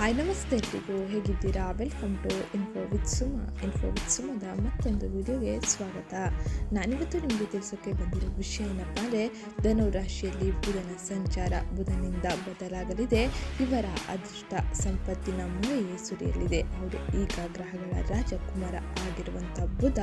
Hi ನಮಸ್ತೆ ಎಲ್ರಿಗೂ. ಹೇಗಿದ್ದೀರಾ? Welcome to info with Suma info with ಸುಮದ ಮತ್ತೊಂದು ವಿಡಿಯೋಗೆ ಸ್ವಾಗತ. ನಾನಿವತ್ತು ನಿಮಗೆ ತಿಳಿಸೋಕೆ ಬಂದಿರೋ ವಿಷಯ ಏನಪ್ಪ ಅಂದರೆ ಧನು ರಾಶಿಯಲ್ಲಿ ಬುಧನ ಸಂಚಾರ. ಬುಧನಿಂದ ಬದಲಾಗಲಿದೆ. ಇವರ ಅದೃಷ್ಟ ಸಂಪತ್ತಿನ ಮಳೆಯೇ ಸುರಿಯಲಿದೆ ಹೌದು ಈಗ ಗ್ರಹಗಳ ರಾಜಕುಮಾರ ಆಗಿರುವಂಥ ಬುಧ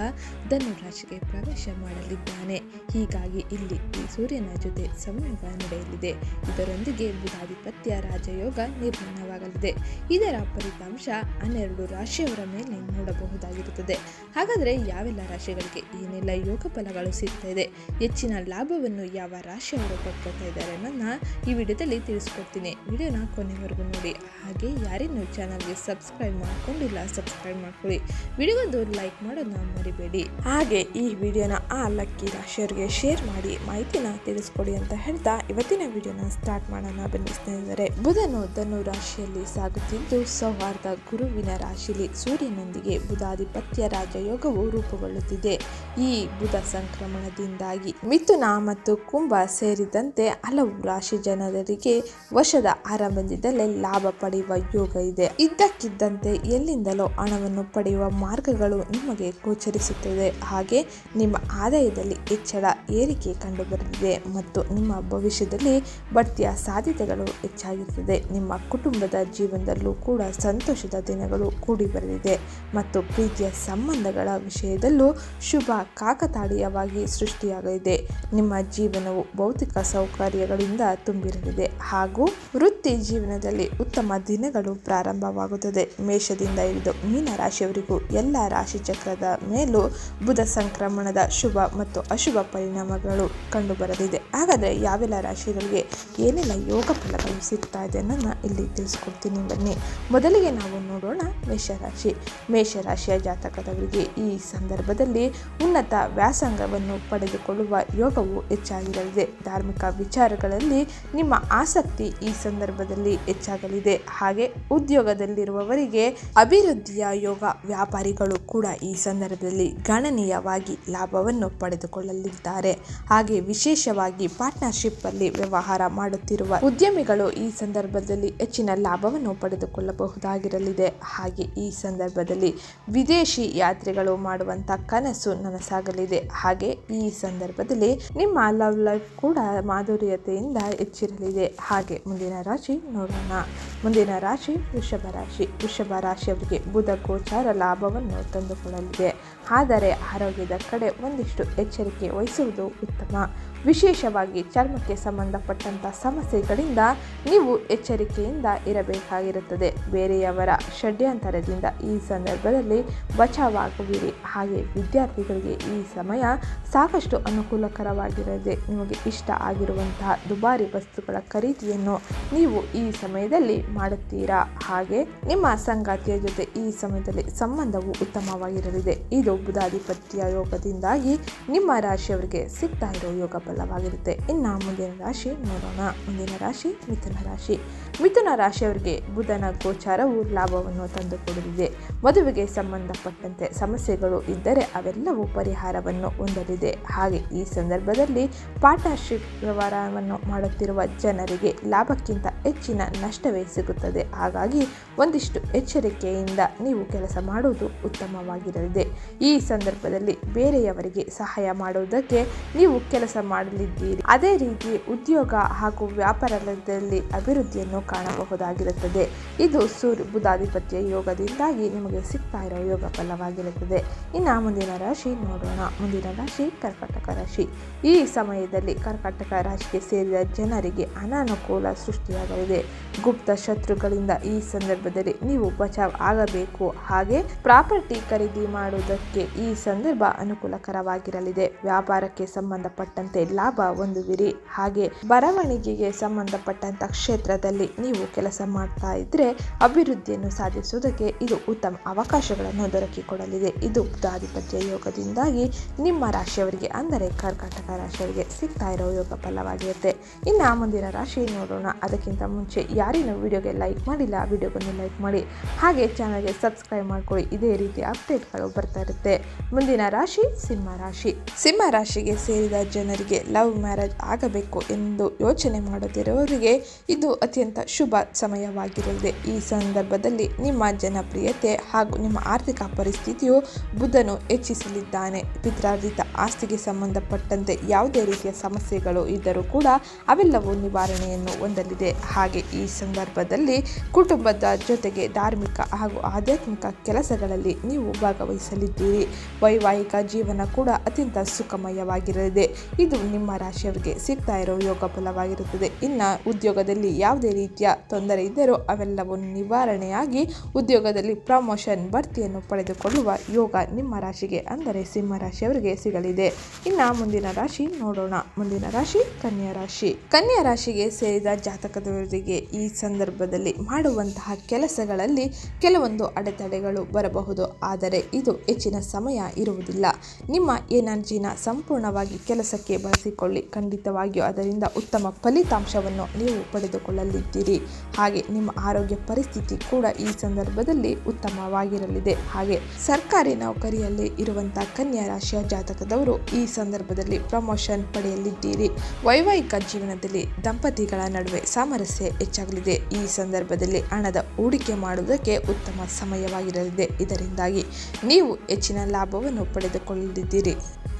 ಧನು ರಾಶಿಗೆ ಪ್ರವೇಶ ಮಾಡಲಿದ್ದಾನೆ. ಹೀಗಾಗಿ ಇಲ್ಲಿ ಈ ಸೂರ್ಯನ ಜೊತೆ ಸಂಯೋಗ ನಡೆಯಲಿದೆ. ಇದರೊಂದಿಗೆ ಬುಧಾಧಿಪತ್ಯ ರಾಜಯೋಗ ನಿರ್ಮಾಣವಾಗಲಿದೆ. ಇದರ ಫಲಿತಾಂಶ ಹನ್ನೆರಡು ರಾಶಿಯವರ ಮೇಲೆ ನೋಡಬಹುದಾಗಿರುತ್ತದೆ. ಹಾಗಾದರೆ ಯಾವೆಲ್ಲ ರಾಶಿಗಳಿಗೆ ಏನೆಲ್ಲ ಯೋಗ ಫಲಗಳು ಸಿಗ್ತಾ ಇದೆ, ಹೆಚ್ಚಿನ ಲಾಭವನ್ನು ಯಾವ ರಾಶಿಯವರು ಪಡ್ಕೊಳ್ತಾ ಇದ್ದಾರೆ ಅನ್ನೋದನ್ನ ಈ ವಿಡಿಯೋದಲ್ಲಿ ತಿಳಿಸ್ಕೊಡ್ತೀನಿ. ವಿಡಿಯೋನ ಕೊನೆವರೆಗೂ ನೋಡಿ. ಹಾಗೆ ಯಾರಿನ್ನೂ ಚಾನಲ್ಗೆ ಸಬ್ಸ್ಕ್ರೈಬ್ ಮಾಡ್ಕೊಂಡಿಲ್ಲ, ಸಬ್ಸ್ಕ್ರೈಬ್ ಮಾಡ್ಕೊಳ್ಳಿ. ವಿಡಿಯೋಗೊಂದು ಲೈಕ್ ಮಾಡೋದನ್ನ ಮರಿಬೇಡಿ. ಹಾಗೆ ಈ ವಿಡಿಯೋನ ಆ ಲಕ್ಕಿ ರಾಶಿಯವರಿಗೆ ಶೇರ್ ಮಾಡಿ, ಮಾಹಿತಿನ ತಿಳಿಸ್ಕೊಡಿ ಅಂತ ಹೇಳ್ತಾ ಇವತ್ತಿನ ವಿಡಿಯೋನ ಸ್ಟಾರ್ಟ್ ಮಾಡೋಣ. ಬನ್ನಿ ಇದ್ದಾರೆ ಬುಧನು ಧನು ರಾಶಿಯಲ್ಲಿ ಸಾಗುತ್ತಿದ್ದು ಸೌಹಾರ್ದ ಗುರುವಿನ ರಾಶಿಲಿ ಸೂರ್ಯನೊಂದಿಗೆ ಬುಧಾಧಿಪತ್ಯ ರಾಜಯೋಗವು ರೂಪುಗೊಳ್ಳುತ್ತಿದೆ. ಈ ಬುಧ ಸಂಕ್ರಮಣದಿಂದಾಗಿ ಮಿಥುನ ಮತ್ತು ಕುಂಭ ಸೇರಿದಂತೆ ಹಲವು ರಾಶಿ ಜನರಿಗೆ ವರ್ಷದ ಆರಂಭದಿಂದಲೇ ಲಾಭ ಪಡೆಯುವ ಯೋಗ ಇದೆ. ಇದ್ದಕ್ಕಿದ್ದಂತೆ ಎಲ್ಲಿಂದಲೋ ಹಣವನ್ನು ಪಡೆಯುವ ಮಾರ್ಗಗಳು ನಿಮಗೆ ಗೋಚರಿಸುತ್ತದೆ. ಹಾಗೆ ನಿಮ್ಮ ಆದಾಯದಲ್ಲಿ ಹೆಚ್ಚಳ, ಏರಿಕೆ ಕಂಡುಬರಲಿದೆ ಮತ್ತು ನಿಮ್ಮ ಭವಿಷ್ಯದಲ್ಲಿ ಬಡ್ತಿಯ ಸಾಧ್ಯತೆಗಳು ಹೆಚ್ಚಾಗಿರುತ್ತದೆ ನಿಮ್ಮ ಕುಟುಂಬದ ಜೀವನದಲ್ಲೂ ಕೂಡ ಸಂತೋಷದ ದಿನಗಳು ಕೂಡಿ ಬರಲಿದೆ ಮತ್ತು ಪ್ರೀತಿಯ ಸಂಬಂಧಗಳ ವಿಷಯದಲ್ಲೂ ಶುಭ ಕಾಕತಾಳೀಯವಾಗಿ ಸೃಷ್ಟಿಯಾಗಲಿದೆ. ನಿಮ್ಮ ಜೀವನವು ಭೌತಿಕ ಸೌಕರ್ಯಗಳಿಂದ ತುಂಬಿರಲಿದೆ ಹಾಗೂ ವೃತ್ತಿ ಜೀವನದಲ್ಲಿ ಉತ್ತಮ ದಿನಗಳು ಪ್ರಾರಂಭವಾಗುತ್ತದೆ. ಮೇಷದಿಂದ ಹಿಡಿದು ಮೀನ ರಾಶಿಯವರಿಗೂ ಎಲ್ಲ ರಾಶಿ ಚಕ್ರದ ಮೇಲೂ ಬುಧ ಸಂಕ್ರಮಣದ ಶುಭ ಮತ್ತು ಅಶುಭ ಪರಿಣಾಮಗಳು ಕಂಡುಬರಲಿದೆ. ಹಾಗಾದರೆ ಯಾವೆಲ್ಲ ರಾಶಿಗಳಿಗೆ ಏನೆಲ್ಲ ಯೋಗ ಫಲಗಳು ಸಿಗ್ತಾ ಇದೆ ಅನ್ನೋದನ್ನ ಇಲ್ಲಿ ತಿಳಿಸ್ಕೊಡ್ತೀನಿ. ಬನ್ನಿ ಮೊದಲಿಗೆ ನಾವು ನೋಡೋಣ ಮೇಷರಾಶಿ. ಮೇಷರಾಶಿಯ ಜಾತಕದವರಿಗೆ ಈ ಸಂದರ್ಭದಲ್ಲಿ ಉನ್ನತ ವ್ಯಾಸಂಗವನ್ನು ಪಡೆದುಕೊಳ್ಳುವ ಯೋಗವು ಹೆಚ್ಚಾಗಿರಲಿದೆ. ಧಾರ್ಮಿಕ ವಿಚಾರಗಳಲ್ಲಿ ನಿಮ್ಮ ಆಸಕ್ತಿ ಈ ಸಂದರ್ಭದಲ್ಲಿ ಹೆಚ್ಚಾಗಲಿದೆ. ಹಾಗೆ ಉದ್ಯೋಗದಲ್ಲಿರುವವರಿಗೆ ಅಭಿವೃದ್ಧಿಯ ಯೋಗ ವ್ಯಾಪಾರಿಗಳು ಕೂಡ ಈ ಸಂದರ್ಭದಲ್ಲಿ ಗಣನೀಯವಾಗಿ ಲಾಭವನ್ನು ಪಡೆದುಕೊಳ್ಳಲಿದ್ದಾರೆ. ಹಾಗೆ ವಿಶೇಷವಾಗಿ ಪಾರ್ಟ್ನರ್ಶಿಪ್ ಅಲ್ಲಿ ವ್ಯವಹಾರ ಮಾಡುತ್ತಿರುವ ಉದ್ಯಮಿಗಳು ಈ ಸಂದರ್ಭದಲ್ಲಿ ಹೆಚ್ಚಿನ ಲಾಭವನ್ನು ಪಡೆದುಕೊಳ್ಳಬಹುದಾಗಿರಲಿದೆ. ಹಾಗೆ ಈ ಸಂದರ್ಭದಲ್ಲಿ ವಿದೇಶಿ ಯಾತ್ರೆಗಳು ಮಾಡುವಂತ ಕನಸು ನನಸಾಗಲಿದೆ. ಹಾಗೆ ಈ ಸಂದರ್ಭದಲ್ಲಿ ನಿಮ್ಮ ಲವ್ ಲೈಫ್ ಕೂಡ ಮಾಧುರ್ಯತೆಯಿಂದ ಹೆಚ್ಚಿರಲಿದೆ. ಹಾಗೆ ಮುಂದಿನ ರಾಶಿ ನೋಡೋಣ. ಮುಂದಿನ ರಾಶಿ ವೃಷಭ ರಾಶಿ. ವೃಷಭ ರಾಶಿಯವರಿಗೆ ಬುಧ ಗೋಚಾರ ಲಾಭವನ್ನು ತಂದುಕೊಳ್ಳಲಿದೆ ಆದರೆ ಆರೋಗ್ಯದ ಕಡೆ ಒಂದಿಷ್ಟು ಎಚ್ಚರಿಕೆ ವಹಿಸುವುದು ಉತ್ತಮ. ವಿಶೇಷವಾಗಿ ಚರ್ಮಕ್ಕೆ ಸಂಬಂಧಪಟ್ಟಂಥ ಸಮಸ್ಯೆಗಳಿಂದ ನೀವು ಎಚ್ಚರಿಕೆಯಿಂದ ಇರಬೇಕಾಗಿರುತ್ತದೆ. ಬೇರೆಯವರ ಷಡ್ಯಂತರದಿಂದ ಈ ಸಂದರ್ಭದಲ್ಲಿ ಬಚಾವಾಗುವಿರಿ. ಹಾಗೆ ವಿದ್ಯಾರ್ಥಿಗಳಿಗೆ ಈ ಸಮಯ ಸಾಕಷ್ಟು ಅನುಕೂಲಕರವಾಗಿರದೆ ನಿಮಗೆ ಇಷ್ಟ ಆಗಿರುವಂತಹ ದುಬಾರಿ ವಸ್ತುಗಳ ಖರೀದಿಯನ್ನು ನೀವು ಈ ಸಮಯದಲ್ಲಿ ಮಾಡುತ್ತೀರಾ? ಹಾಗೆ ನಿಮ್ಮ ಸಂಗಾತಿಯ ಜೊತೆ ಈ ಸಮಯದಲ್ಲಿ ಸಂಬಂಧವು ಉತ್ತಮವಾಗಿರಲಿದೆ. ಇದು ಯೋಗದಿಂದಾಗಿ ನಿಮ್ಮ ರಾಶಿಯವರಿಗೆ ಸಿಗ್ತಾ ಇರೋ ಯೋಗ ಫಲವಾಗಿರುತ್ತೆ ಇನ್ನು ಮುಂದಿನ ರಾಶಿ ನೋಡೋಣ. ಮುಂದಿನ ರಾಶಿ ಮಿಥುನ ರಾಶಿ. ಮಿಥುನ ರಾಶಿಯವರಿಗೆ ಬುಧನ ಗೋಚಾರವು ಲಾಭವನ್ನು ತಂದುಕೊಡಲಿದೆ. ಮದುವೆಗೆ ಸಂಬಂಧಪಟ್ಟಂತೆ ಸಮಸ್ಯೆಗಳು ಇದ್ದರೆ ಅವೆಲ್ಲವೂ ಪರಿಹಾರವನ್ನು ಹೊಂದಲಿದೆ. ಹಾಗೆ ಈ ಸಂದರ್ಭದಲ್ಲಿ ಪಾರ್ಟ್ನರ್ಶಿಪ್ ವ್ಯವಹಾರವನ್ನು ಮಾಡುತ್ತಿರುವ ಜನರಿಗೆ ಲಾಭಕ್ಕಿಂತ ಹೆಚ್ಚಿನ ನಷ್ಟವೇ ಸಿಗುತ್ತದೆ. ಹಾಗಾಗಿ ಒಂದಿಷ್ಟು ಎಚ್ಚರಿಕೆಯಿಂದ ನೀವು ಕೆಲಸ ಮಾಡುವುದು ಉತ್ತಮವಾಗಿರಲಿದೆ. ಸಂದರ್ಭದಲ್ಲಿ ಬೇರೆಯವರಿಗೆ ಸಹಾಯ ಮಾಡುವುದಕ್ಕೆ ನೀವು ಕೆಲಸ ಮಾಡಲಿದ್ದೀರಿ. ಅದೇ ರೀತಿ ಉದ್ಯೋಗ ಹಾಗೂ ವ್ಯಾಪಾರದಲ್ಲಿ ಅಭಿವೃದ್ಧಿಯನ್ನು ಕಾಣಬಹುದಾಗಿರುತ್ತದೆ. ಇದು ಸೂರ್ಯ ಬುಧಾಧಿಪತ್ಯ ಯೋಗದಿಂದಾಗಿ ನಿಮಗೆ ಸಿಗ್ತಾ ಇರೋ ಯೋಗ ಫಲವಾಗಿರುತ್ತದೆ. ಇನ್ನು ಮುಂದಿನ ರಾಶಿ ನೋಡೋಣ. ಮುಂದಿನ ರಾಶಿ ಕರ್ಕಾಟಕ ರಾಶಿ. ಈ ಸಮಯದಲ್ಲಿ ಕರ್ಕಾಟಕ ರಾಶಿಗೆ ಸೇರಿದ ಜನರಿಗೆ ಅನಾನುಕೂಲ ಸೃಷ್ಟಿಯಾಗಲಿದೆ. ಗುಪ್ತ ಶತ್ರುಗಳಿಂದ ಈ ಸಂದರ್ಭದಲ್ಲಿ ನೀವು ಬಚಾವ್ ಆಗಬೇಕು. ಹಾಗೆ ಪ್ರಾಪರ್ಟಿ ಖರೀದಿ ಮಾಡುವುದಕ್ಕೆ ಈ ಸಂದರ್ಭ ಅನುಕೂಲಕರವಾಗಿರಲಿದೆ. ವ್ಯಾಪಾರಕ್ಕೆ ಸಂಬಂಧಪಟ್ಟಂತೆ ಲಾಭ ಹೊಂದುವಿರಿ. ಹಾಗೆ ಬರವಣಿಗೆಗೆ ಸಂಬಂಧಪಟ್ಟಂತ ಕ್ಷೇತ್ರದಲ್ಲಿ ನೀವು ಕೆಲಸ ಮಾಡ್ತಾ ಇದ್ರೆ ಅಭಿವೃದ್ಧಿಯನ್ನು ಸಾಧಿಸುವುದಕ್ಕೆ ಇದು ಉತ್ತಮ ಅವಕಾಶಗಳನ್ನು ದೊರಕಿಕೊಡಲಿದೆ. ಇದು ಬುಧಾಧಿಪತ್ಯ ಯೋಗದಿಂದಾಗಿ ನಿಮ್ಮ ರಾಶಿಯವರಿಗೆ, ಅಂದರೆ ಕರ್ಕಾಟಕ ರಾಶಿಯವರಿಗೆ ಸಿಗ್ತಾ ಇರೋ ಯೋಗ ಫಲವಾಗಿರುತ್ತೆ. ಇನ್ನು ಮುಂದಿನ ರಾಶಿ ನೋಡೋಣ. ಅದಕ್ಕಿಂತ ಮುಂಚೆ ಯಾರಿನ ವಿಡಿಯೋಗೆ ಲೈಕ್ ಮಾಡಿಲ್ಲ, ವಿಡಿಯೋಗೊಂದು ಲೈಕ್ ಮಾಡಿ. ಹಾಗೆ ಚಾನಲ್ಗೆ ಸಬ್ಸ್ಕ್ರೈಬ್ ಮಾಡ್ಕೊಳ್ಳಿ. ಇದೇ ರೀತಿ ಅಪ್ಡೇಟ್ಗಳು ಬರ್ತಾ ಇರುತ್ತೆ. ಆಗಿರುತ್ತೆ ಮುಂದಿನ ರಾಶಿ ಸಿಂಹ ರಾಶಿ. ಸಿಂಹ ರಾಶಿಗೆ ಸೇರಿದ ಜನರಿಗೆ ಲವ್ ಮ್ಯಾರೇಜ್ ಆಗಬೇಕು ಎಂದು ಯೋಚನೆ ಮಾಡುತ್ತಿರುವವರಿಗೆ ಇದು ಅತ್ಯಂತ ಶುಭ ಸಮಯವಾಗಿರಲಿದೆ ಈ ಸಂದರ್ಭದಲ್ಲಿ ನಿಮ್ಮ ಜನಪ್ರಿಯತೆ ಹಾಗೂ ನಿಮ್ಮ ಆರ್ಥಿಕ ಪರಿಸ್ಥಿತಿಯು ಬುಧನು ಹೆಚ್ಚಿಸಲಿದ್ದಾನೆ. ಪಿತ್ರಾರ್ಜಿತ ಆಸ್ತಿಗೆ ಸಂಬಂಧಪಟ್ಟಂತೆ ಯಾವುದೇ ರೀತಿಯ ಸಮಸ್ಯೆಗಳು ಇದ್ದರೂ ಕೂಡ ಅವೆಲ್ಲವೂ ನಿವಾರಣೆಯನ್ನು ಹೊಂದಲಿದೆ. ಹಾಗೆ ಈ ಸಂದರ್ಭದಲ್ಲಿ ಕುಟುಂಬದ ಜೊತೆಗೆ ಧಾರ್ಮಿಕ ಹಾಗೂ ಆಧ್ಯಾತ್ಮಿಕ ಕೆಲಸಗಳಲ್ಲಿ ನೀವು ಭಾಗವಹಿಸಲಿದ್ದೀರಿ. ವೈವಾಹಿಕ ಜೀವನ ಕೂಡ ಅತ್ಯಂತ ಸುಖಮಯವಾಗಿರಲಿದೆ. ಇದು ನಿಮ್ಮ ರಾಶಿಯವರಿಗೆ ಸಿಗ್ತಾ ಇರೋ ಯೋಗ ಫಲವಾಗಿರುತ್ತದೆ. ಇನ್ನು ಉದ್ಯೋಗದಲ್ಲಿ ಯಾವುದೇ ರೀತಿಯ ತೊಂದರೆ ಇದ್ದರೂ ಅವೆಲ್ಲವೂ ನಿವಾರಣೆಯಾಗಿ ಉದ್ಯೋಗದಲ್ಲಿ ಪ್ರಮೋಷನ್ ಬಡ್ತಿಯನ್ನು ಪಡೆದುಕೊಳ್ಳುವ ಯೋಗ ನಿಮ್ಮ ರಾಶಿಗೆ ಅಂದರೆ ಸಿಂಹ ರಾಶಿಯವರಿಗೆ ಸಿಗಲಿದೆ. ಇನ್ನು ಮುಂದಿನ ರಾಶಿ ನೋಡೋಣ. ಮುಂದಿನ ರಾಶಿ ಕನ್ಯಾ ರಾಶಿ. ಕನ್ಯಾ ರಾಶಿಗೆ ಸೇರಿದ ಜಾತಕದವರಿಗೆ ಈ ಸಂದರ್ಭದಲ್ಲಿ ಮಾಡುವಂತಹ ಕೆಲಸಗಳಲ್ಲಿ ಕೆಲವೊಂದು ಅಡೆತಡೆಗಳು ಬರಬಹುದು. ಆದರೆ ಇದು ಹೆಚ್ಚಿನ ಸಮಯ ಇರುವುದಿಲ್ಲ. ನಿಮ್ಮ ಎನರ್ಜಿನ ಸಂಪೂರ್ಣವಾಗಿ ಕೆಲಸಕ್ಕೆ ಬಳಸಿಕೊಳ್ಳಿ. ಖಂಡಿತವಾಗಿಯೂ ಅದರಿಂದ ಉತ್ತಮ ಫಲಿತಾಂಶವನ್ನು ನೀವು ಪಡೆದುಕೊಳ್ಳಲಿದ್ದೀರಿ. ಹಾಗೆ ನಿಮ್ಮ ಆರೋಗ್ಯ ಪರಿಸ್ಥಿತಿ ಕೂಡ ಈ ಸಂದರ್ಭದಲ್ಲಿ ಉತ್ತಮವಾಗಿರಲಿದೆ. ಹಾಗೆ ಸರ್ಕಾರಿ ನೌಕರಿಯಲ್ಲಿ ಇರುವಂತಹ ಕನ್ಯಾ ರಾಶಿಯ ಜಾತಕದವರು ಈ ಸಂದರ್ಭದಲ್ಲಿ ಪ್ರಮೋಷನ್ ಪಡೆಯಲಿದ್ದೀರಿ. ವೈವಾಹಿಕ ಜೀವನದಲ್ಲಿ ದಂಪತಿಗಳ ನಡುವೆ ಸಾಮರಸ್ಯ ಹೆಚ್ಚಾಗಲಿದೆ. ಈ ಸಂದರ್ಭದಲ್ಲಿ ಹಣದ ಹೂಡಿಕೆ ಮಾಡುವುದಕ್ಕೆ ಉತ್ತಮ ಸಮಯವಾಗಿರಲಿದೆ. ಇದರಿಂದಾಗಿ ನೀವು ಹೆಚ್ಚಿನ ಲಾಭವನ್ನು ಪಡೆದುಕೊಳ್ಳಲಿದ್ದೀರಿ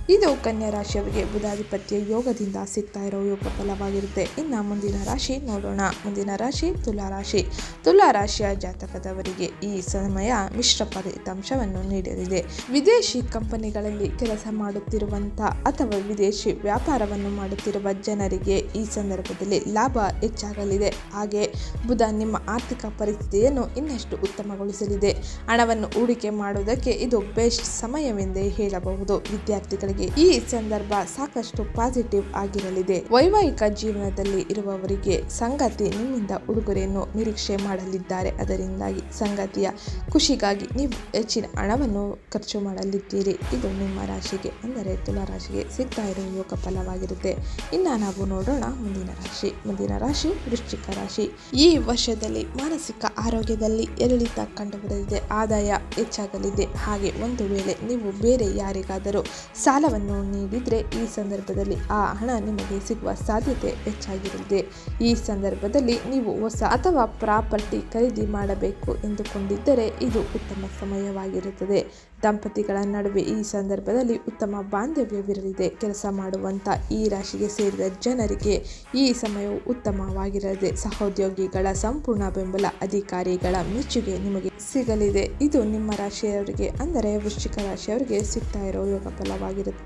ಇದು ಕನ್ಯಾ ರಾಶಿಯವರಿಗೆ ಬುಧಾಧಿಪತ್ಯ ಯೋಗದಿಂದ ಸಿಗ್ತಾ ಇರೋ ಯೋಗ ಫಲವಾಗಿರುತ್ತೆ. ಇನ್ನು ಮುಂದಿನ ರಾಶಿ ನೋಡೋಣ. ಮುಂದಿನ ರಾಶಿ ತುಲಾ ರಾಶಿ. ತುಲಾ ರಾಶಿಯ ಜಾತಕದವರಿಗೆ ಈ ಸಮಯ ಮಿಶ್ರ ಫಲಿತಾಂಶವನ್ನು ನೀಡಲಿದೆ. ವಿದೇಶಿ ಕಂಪನಿಗಳಲ್ಲಿ ಕೆಲಸ ಮಾಡುತ್ತಿರುವಂಥ ಅಥವಾ ವಿದೇಶಿ ವ್ಯಾಪಾರವನ್ನು ಮಾಡುತ್ತಿರುವ ಜನರಿಗೆ ಈ ಸಂದರ್ಭದಲ್ಲಿ ಲಾಭ ಹೆಚ್ಚಾಗಲಿದೆ. ಹಾಗೆ ಬುಧ ನಿಮ್ಮ ಆರ್ಥಿಕ ಪರಿಸ್ಥಿತಿಯನ್ನು ಇನ್ನಷ್ಟು ಉತ್ತಮಗೊಳಿಸಲಿದೆ. ಹಣವನ್ನು ಹೂಡಿಕೆ ಮಾಡುವುದಕ್ಕೆ ಇದು ಬೆಸ್ಟ್ ಸಮಯವೆಂದೇ ಹೇಳಬಹುದು. ವಿದ್ಯಾರ್ಥಿಗಳಿಗೆ ಈ ಸಂದರ್ಭ ಸಾಕಷ್ಟು ಪಾಸಿಟಿವ್ ಆಗಿರಲಿದೆ. ವೈವಾಹಿಕ ಜೀವನದಲ್ಲಿ ಇರುವವರಿಗೆ ಸಂಗಾತಿ ನಿಮ್ಮಿಂದ ಉಡುಗೊರೆಯನ್ನು ನಿರೀಕ್ಷೆ ಮಾಡಲಿದ್ದಾರೆ. ಅದರಿಂದಾಗಿ ಸಂಗತಿಯ ಖುಷಿಗಾಗಿ ನೀವು ಹೆಚ್ಚಿನ ಹಣವನ್ನು ಖರ್ಚು ಮಾಡಲಿದ್ದೀರಿ. ಇದು ನಿಮ್ಮ ರಾಶಿಗೆ, ಅಂದರೆ ತುಲಾ ರಾಶಿಗೆ ಸಿಗ್ತಾ ಇರುವ ಯೋಗ ಫಲವಾಗಿರುತ್ತೆ. ಇನ್ನು ನಾವು ನೋಡೋಣ ಮುಂದಿನ ರಾಶಿ. ಮುಂದಿನ ರಾಶಿ ವೃಶ್ಚಿಕ ರಾಶಿ. ಈ ವರ್ಷದಲ್ಲಿ ಮಾನಸಿಕ ಆರೋಗ್ಯದಲ್ಲಿ ಏರಿಳಿತ ಕಂಡುಬರಲಿದೆ? ಆದಾಯ ಹೆಚ್ಚಾಗಲಿದೆ. ಹಾಗೆ ಒಂದು ವೇಳೆ ನೀವು ಬೇರೆ ಯಾರಿಗಾದರೂ ಸಾಲವನ್ನು ನೀಡಿದರೆ ಈ ಸಂದರ್ಭದಲ್ಲಿ ಆ ಹಣ ನಿಮಗೆ ಸಿಗುವ ಸಾಧ್ಯತೆ ಹೆಚ್ಚಾಗಿರುತ್ತದೆ ಈ ಸಂದರ್ಭದಲ್ಲಿ ನೀವು ಹೊಸ ಅಥವಾ ಪ್ರಾಪರ್ಟಿ ಖರೀದಿ ಮಾಡಬೇಕು ಎಂದುಕೊಂಡಿದ್ದರೆ ಇದು ಉತ್ತಮ ಸಮಯವಾಗಿರುತ್ತದೆ. ದಂಪತಿಗಳ ನಡುವೆ ಈ ಸಂದರ್ಭದಲ್ಲಿ ಉತ್ತಮ ಬಾಂಧವ್ಯವಿರಲಿದೆ. ಕೆಲಸ ಮಾಡುವಂಥ ಈ ರಾಶಿಗೆ ಸೇರಿದ ಜನರಿಗೆ ಈ ಸಮಯವು ಉತ್ತಮವಾಗಿರಲಿದೆ ಸಹೋದ್ಯೋಗಿಗಳ ಸಂಪೂರ್ಣ ಬೆಂಬಲ ಅಧಿಕಾರಿಗಳ ಮೆಚ್ಚುಗೆ ನಿಮಗೆ ಸಿಗಲಿದೆ. ಇದು ನಿಮ್ಮ ರಾಶಿಯವರಿಗೆ ಅಂದರೆ ವೃಶ್ಚಿಕ ರಾಶಿಯವರಿಗೆ ಸಿಗ್ತಾ ಇರೋ ಯೋಗ ಫಲವಾಗಿರುತ್ತದೆ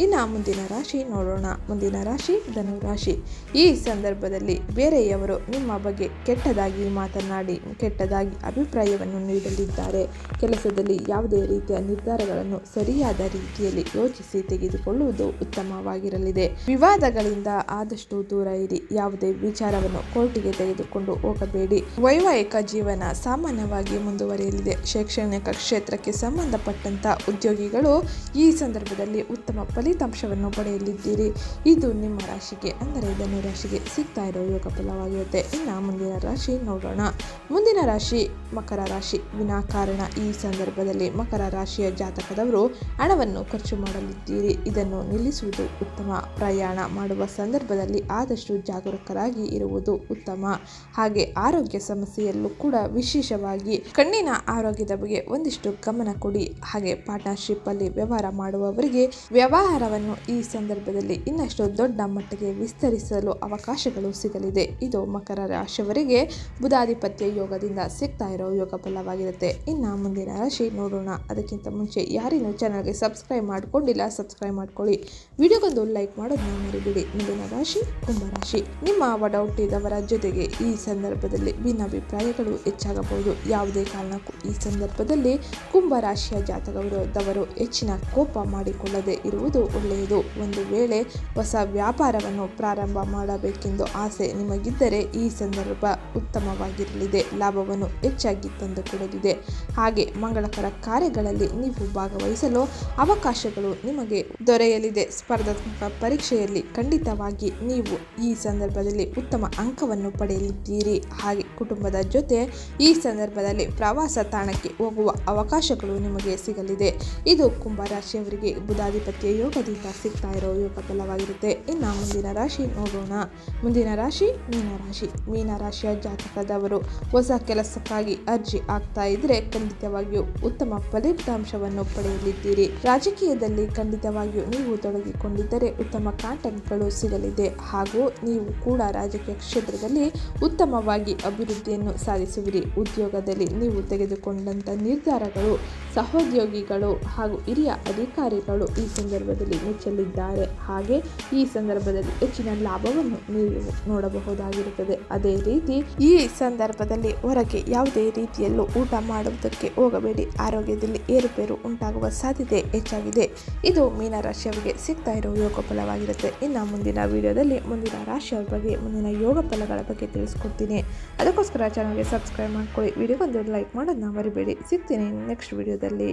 ಇನ್ನು ಮುಂದಿನ ರಾಶಿ ನೋಡೋಣ. ಮುಂದಿನ ರಾಶಿ ಧನುರಾಶಿ ಈ ಸಂದರ್ಭದಲ್ಲಿ ಬೇರೆಯವರು ನಿಮ್ಮ ಬಗ್ಗೆ ಕೆಟ್ಟದಾಗಿ ಮಾತನಾಡಿ, ಕೆಟ್ಟದಾಗಿ ಅಭಿಪ್ರಾಯವನ್ನು ನೀಡಲಿದ್ದಾರೆ. ಕೆಲಸದಲ್ಲಿ ಯಾವುದೇ ರೀತಿಯ ನಿರ್ಧಾರಗಳನ್ನು ಸರಿಯಾದ ರೀತಿಯಲ್ಲಿ ಯೋಚಿಸಿ ತೆಗೆದುಕೊಳ್ಳುವುದು ಉತ್ತಮವಾಗಿರಲಿದೆ. ವಿವಾದಗಳಿಂದ ಆದಷ್ಟು ದೂರ ಇರಿ. ಯಾವುದೇ ವಿಚಾರವನ್ನು ಕೋರ್ಟಿಗೆ ತೆಗೆದುಕೊಂಡು ಹೋಗಬೇಡಿ. ವೈವಾಹಿಕ ಜೀವನ ಸಾಮಾನ್ಯವಾಗಿ ಮುಂದುವರಿಯಲಿದೆ. ಶೈಕ್ಷಣಿಕ ಕ್ಷೇತ್ರಕ್ಕೆ ಸಂಬಂಧಪಟ್ಟಂತ ಉದ್ಯೋಗಿಗಳು ಈ ಸಂದರ್ಭದಲ್ಲಿ ಉತ್ತಮ ಫಲಿತಾಂಶವನ್ನು ಪಡೆಯಲಿದ್ದೀರಿ. ಇದು ನಿಮ್ಮ ರಾಶಿಗೆ, ಅಂದರೆ ಧನು ರಾಶಿಗೆ ಸಿಗ್ತಾ ಇರೋ ಯೋಗ ಫಲವಾಗಿರುತ್ತೆ ಇನ್ನು ಮುಂದಿನ ರಾಶಿ ನೋಡೋಣ. ಮುಂದಿನ ರಾಶಿ ಮಕರ ರಾಶಿ. ವಿನಾಕಾರಣ ಈ ಸಂದರ್ಭದಲ್ಲಿ ಮಕರ ರಾಶಿಯ ಜಾತಕದವರು ಹಣವನ್ನು ಖರ್ಚು ಮಾಡಲಿದ್ದೀರಿ. ಇದನ್ನು ನಿಲ್ಲಿಸುವುದು ಉತ್ತಮ. ಪ್ರಯಾಣ ಮಾಡುವ ಸಂದರ್ಭದಲ್ಲಿ ಆದಷ್ಟು ಜಾಗರೂಕರಾಗಿ ಇರುವುದು ಉತ್ತಮ. ಹಾಗೆ ಆರೋಗ್ಯ ಸಮಸ್ಯೆಯಲ್ಲೂ ಕೂಡ ವಿಶೇಷವಾಗಿ ಕಣ್ಣಿನ ಆರೋಗ್ಯದ ಬಗ್ಗೆ ಒಂದಿಷ್ಟು ಗಮನ ಕೊಡಿ. ಹಾಗೆ ಪಾರ್ಟ್ನರ್ಶಿಪ್ ಅಲ್ಲಿ ವ್ಯವಹಾರ ಮಾಡುವವರಿಗೆ ವ್ಯವಹಾರವನ್ನು ಈ ಸಂದರ್ಭದಲ್ಲಿ ಇನ್ನಷ್ಟು ದೊಡ್ಡ ಮಟ್ಟಿಗೆ ವಿಸ್ತರಿಸಲು ಅವಕಾಶಗಳು ಸಿಗಲಿದೆ. ಇದು ಮಕರ ರಾಶಿಯವರಿಗೆ ಬುಧಾಧಿಪತ್ಯ ಯೋಗದಿಂದ ಸಿಗ್ತಾ ಇರೋ ಯೋಗ ಫಲವಾಗಿರುತ್ತೆ. ಇನ್ನು ಮುಂದಿನ ರಾಶಿ ನೋಡೋಣ. ಅದಕ್ಕಿಂತ ಮುಂಚೆ ಯಾರಿನೂ ಚಾನಲ್ಗೆ ಸಬ್ಸ್ಕ್ರೈಬ್ ಮಾಡ್ಕೊಂಡಿಲ್ಲ, ಸಬ್ಸ್ಕ್ರೈಬ್ ಮಾಡ್ಕೊಳ್ಳಿ. ವಿಡಿಯೋಗೊಂದು ಲೈಕ್ ಮಾಡೋದನ್ನ ಮರಿಬೇಡಿ. ಮುಂದಿನ ರಾಶಿ ಕುಂಭರಾಶಿ. ನಿಮ್ಮ ಒಡಹುಟ್ಟಿದವರ ಜೊತೆಗೆ ಈ ಸಂದರ್ಭದಲ್ಲಿ ಭಿನ್ನಾಭಿಪ್ರಾಯಗಳು ಹೆಚ್ಚಾಗಬಹುದು. ಯಾವುದೇ ಕಾರಣಕ್ಕೂ ಈ ಸಂದರ್ಭದಲ್ಲಿ ಕುಂಭರಾಶಿಯ ಜಾತಕವರು ಹೆಚ್ಚಿನ ಕೋಪ ಇರುವುದು ಒಳ್ಳೆಯದು. ಒಂದು ವೇಳೆ ಹೊಸ ವ್ಯಾಪಾರವನ್ನು ಪ್ರಾರಂಭ ಮಾಡಬೇಕೆಂದು ಆಸೆ ನಿಮಗಿದ್ದರೆ ಈ ಸಂದರ್ಭ ಉತ್ತಮವಾಗಿರಲಿದೆ. ಲಾಭವನ್ನು ಹೆಚ್ಚಾಗಿ ತಂದುಕೊಡಲಿದೆ. ಹಾಗೆ ಮಂಗಳಕರ ಕಾರ್ಯಗಳಲ್ಲಿ ನೀವು ಭಾಗವಹಿಸಲು ಅವಕಾಶಗಳು ನಿಮಗೆ ದೊರೆಯಲಿದೆ. ಸ್ಪರ್ಧಾತ್ಮಕ ಪರೀಕ್ಷೆಯಲ್ಲಿ ಖಂಡಿತವಾಗಿ ನೀವು ಈ ಸಂದರ್ಭದಲ್ಲಿ ಉತ್ತಮ ಅಂಕವನ್ನು ಪಡೆಯಲಿದ್ದೀರಿ. ಹಾಗೆ ಕುಟುಂಬದ ಜೊತೆ ಈ ಸಂದರ್ಭದಲ್ಲಿ ಪ್ರವಾಸ ತಾಣಕ್ಕೆ ಹೋಗುವ ಅವಕಾಶಗಳು ನಿಮಗೆ ಸಿಗಲಿದೆ. ಇದು ಕುಂಭ ರಾಶಿಯವರಿಗೆ ಬುಧಾಧಿಪತ್ಯ ಯೋಗದಿಂದ ಸಿಗ್ತಾ ಇರೋ ಯೋಗ ಫಲವಾಗಿರುತ್ತೆ. ಇನ್ನು ಮುಂದಿನ ರಾಶಿ ನೋಡೋಣ. ಮುಂದಿನ ರಾಶಿ ಮೀನರಾಶಿ. ಮೀನರಾಶಿಯ ಜಾತಕದವರು ಹೊಸ ಕೆಲಸಕ್ಕಾಗಿ ಅರ್ಜಿ ಆಗ್ತಾ ಇದ್ರೆ ಖಂಡಿತವಾಗಿಯೂ ಉತ್ತಮ ಫಲಿತಾಂಶವನ್ನು ಪಡೆಯಲಿದ್ದೀರಿ. ರಾಜಕೀಯದಲ್ಲಿ ಖಂಡಿತವಾಗಿಯೂ ನೀವು ತೊಡಗಿಕೊಂಡಿದ್ದರೆ ಉತ್ತಮ ಕಾಂಟೆಂಟ್ಗಳು ಸಿಗಲಿದೆ. ಹಾಗೂ ನೀವು ಕೂಡ ರಾಜಕೀಯ ಕ್ಷೇತ್ರದಲ್ಲಿ ಉತ್ತಮವಾಗಿ ಅಭಿವೃದ್ಧಿಯನ್ನು ಸಾಧಿಸುವಿರಿ. ಉದ್ಯೋಗದಲ್ಲಿ ನೀವು ತೆಗೆದುಕೊಂಡಂಥ ನಿರ್ಧಾರಗಳು, ಸಹೋದ್ಯೋಗಿಗಳು ಹಾಗೂ ಹಿರಿಯ ಅಧಿಕಾರಿಗಳು ಈ ಸಂದರ್ಭದಲ್ಲಿ ಮೆಚ್ಚಲಿದ್ದಾರೆ. ಹಾಗೆ ಈ ಸಂದರ್ಭದಲ್ಲಿ ಹೆಚ್ಚಿನ ಲಾಭವನ್ನು ನೀವು ನೋಡಬಹುದಾಗಿರುತ್ತದೆ. ಅದೇ ರೀತಿ ಈ ಸಂದರ್ಭದಲ್ಲಿ ಹೊರಗೆ ಯಾವುದೇ ರೀತಿಯಲ್ಲೂ ಊಟ ಮಾಡುವುದಕ್ಕೆ ಹೋಗಬೇಡಿ. ಆರೋಗ್ಯದಲ್ಲಿ ಏರುಪೇರು ಉಂಟಾಗುವ ಸಾಧ್ಯತೆ ಹೆಚ್ಚಾಗಿದೆ. ಇದು ಮೀನರಾಶಿಯವರಿಗೆ ಸಿಗ್ತಾ ಇರೋ ಯೋಗ ಫಲವಾಗಿರುತ್ತೆ. ಇನ್ನು ಮುಂದಿನ ವಿಡಿಯೋದಲ್ಲಿ ಮುಂದಿನ ರಾಶಿಯವರ ಬಗ್ಗೆ, ಮುಂದಿನ ಯೋಗ ಫಲಗಳ ಬಗ್ಗೆ ತಿಳಿಸ್ಕೊಡ್ತೀನಿ. ಅದಕ್ಕೋಸ್ಕರ ಚಾನಲ್ಗೆ ಸಬ್ಸ್ಕ್ರೈಬ್ ಮಾಡ್ಕೊಳ್ಳಿ. ವಿಡಿಯೋಗೊಂದು ಲೈಕ್ ಮಾಡೋದನ್ನ ಮರಿಬೇಡಿ. ಸಿಗ್ತೀನಿ ನೆಕ್ಸ್ಟ್ ವಿಡಿಯೋದಲ್ಲಿ